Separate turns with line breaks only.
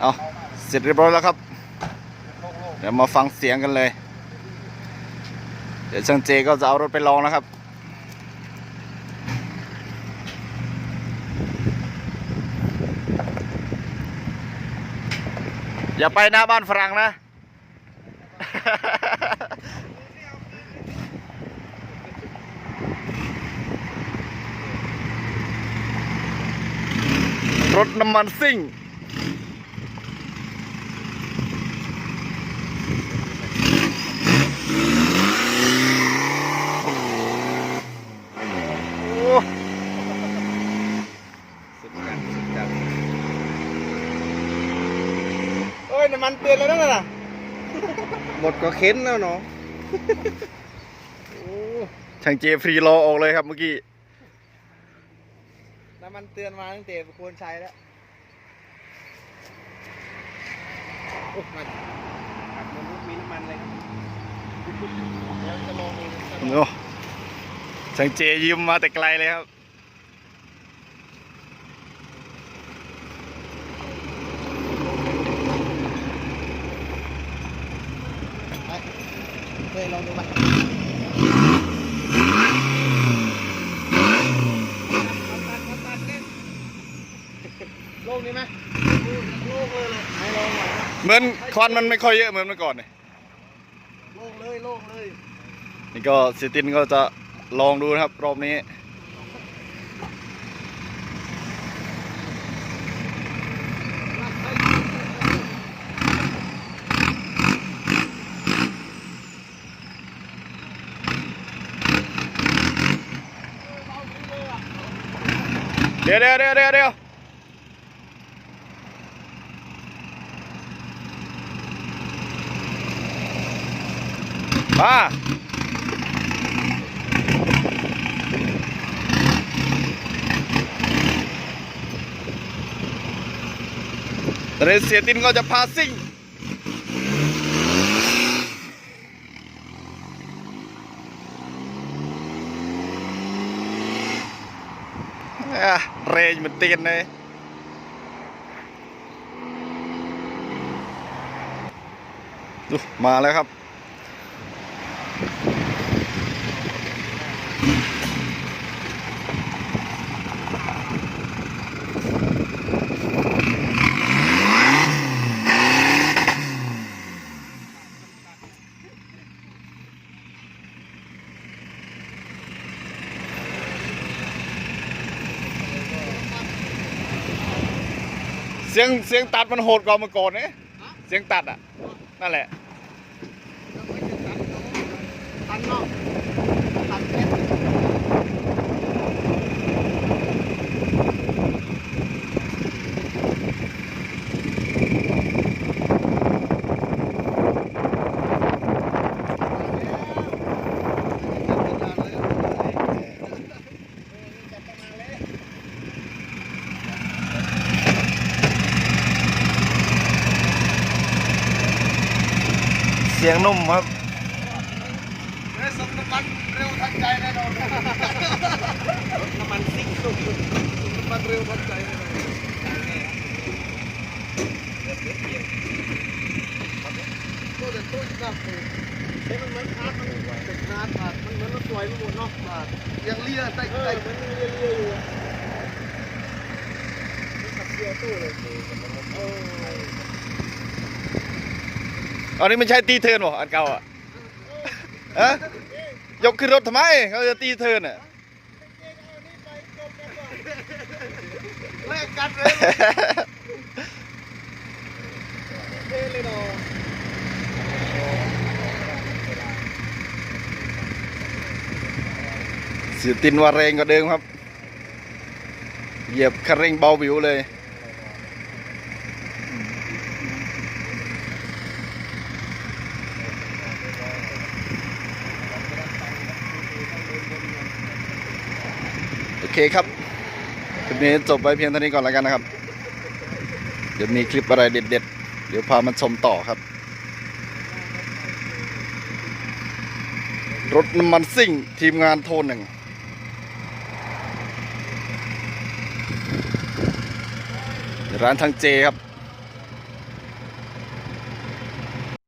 เอาเสร็จเรียบร้อยแล้วครับ เดี๋ยวมาฟังเสียงกันเลย เดี๋ยวช่างเจก็จะเอารถไปลองนะครับอย่าไปหน้าบ้านฝรั่งนะ รถน้ำมันซิ่ง โอ้
สุดจัดสุดจัดเอ้ยน้ำมันเตือนแล้วนั่นน่ะหมดก็เข็นแล้วเนาะโอ้
ช่างเจฟรีรอออกเลยครับเมื่อกี้
น้ำมันเตือนมาตั้งแต่ควรใช้แล้วโอ้มาขับมันมีน้ำมันเลยครับเดี๋ยวจะลองดูจะลอง
โอ้ช่างเจยิ้มมาแต่ไกลเลยครับ
เฮ้ยลองดูมาโล่งดีไหมโล่งเลยเลยให้ลองหน่อยนะ
เหมือนควันมันไม่ค่อยเยอะเหมือนเมื่อก่อนเนี่ย
โล่งเลยโล่งเลย
นี่ก็เซตินก็จะลองดูนะครับ รอบนี้ ดี๋ยวเดี๋ยวเดี๋ยวเดี๋ยวเดี๋ยวมาตอนนี้เสียตินก็จะพาซิ่ง เรยเหมือนเตียนเลยมาแล้วครับ เสียงเสียงตัดมันโหดกว่าเมื่อก่อนเนี่ยเสียงตัดอะ นั่นแหละ
ตันเนาะ เสี
ยงนุ่มครับ
เฮ้ยส่งน้ำมันเร็วทันใจแน่นอนน้ำมันซิ่งสุดน้ำมันเร็วทันใจแน่นอนตัวแต่ตัวจับเลยเฮ้ยมันเหมือนคาดมันเป็นคาดคาดมันเหมือนรถสวยไปหมดเนาะคาดยังเลี่ยใส่ใส่มันเลี่ยเลี่ยอยู่ขับเสียตู้เลยโอ้
อั นนี้มันใช่ตีเทิร์นบ่อันเก่าอะฮะยกขึ้นรถทำไมเขาจะตีเทิร์นอะ
แลกกันเลยเท่เลยเนาะ
เสียตินว่าแรงกว่าเดิมครับ เหยียบคันเร่งเบาวิวเลย เคครับคลิปนี้จบไปเพียงเท่านี้ก่อนแล้วกันนะครับ เดี๋ยวมีคลิปอะไรเด็ด ๆ เดี๋ยวพามันชมต่อครับ รถน้ำมันซิ่งทีมงานโทนหนึ่งร้านทางเจครับ